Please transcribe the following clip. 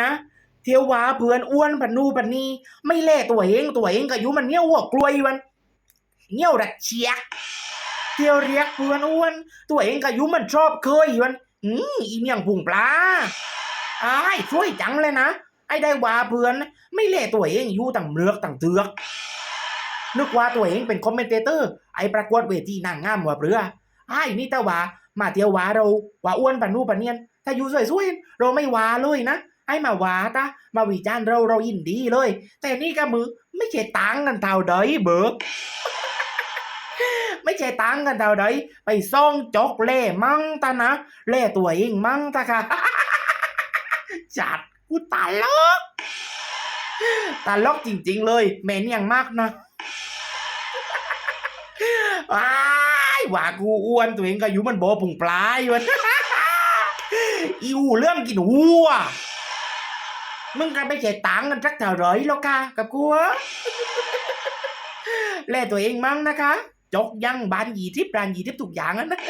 นะ เที่ยวว่าเพื่อนอ้วนปันนูปันนีไม่แล่ตัวเองตัวเองก็อยู่มันเนี้ยวหัวกลวยวันเนี้ยวดักเชียกเที่ยวเรียกเพื่อนอ้วน ตัวเองก็อยู่มันชอบเคยวันอืมอีเมียงพุงปลาอ้ายช่วยจังเลยนะไอ้ได้ว่าเพื่อน ไม่แล่ตัวเองอยู่ต่างเมือกต่างเตือกนึกว่าตัวเองเป็นคอมเมนเตอร์ ไอ้ประกวดเวทีนางงามหัวเรือไอ้นี่แต่ว่ามาเทียวว่าเราว่าอ้วนปันนูปันเนียน ถ้าอยู่สวยๆเราไม่ว่าเลยนะ ไอ้มาว่าตามาวิจารณ์เราเรายินดีเลย แต่นี่ก็มือไม่ใช่ตังกันเท่าใดเบิกไม่ใช่ตังกันเท่าใดไปซ่องจกเล่มั่งตานะเล่ตัวเองมั่งตาค่ะจัดกูตาลกตาลกจริง ๆ เลยแม่นอย่างมากนะว้ายว่ากูอ้วนตัวเองก็อยู่มันโบพุงปลายวันอีหูเรื่องกินหัว มึงก็ไม่ใช่ตังกันสักเท่าไหรแล้วค่ะกับกูอะแลตัวเองมั้งนะคะ จกยังบานยีทิพย์รานยีทิพย์ทุกอย่างอะนะ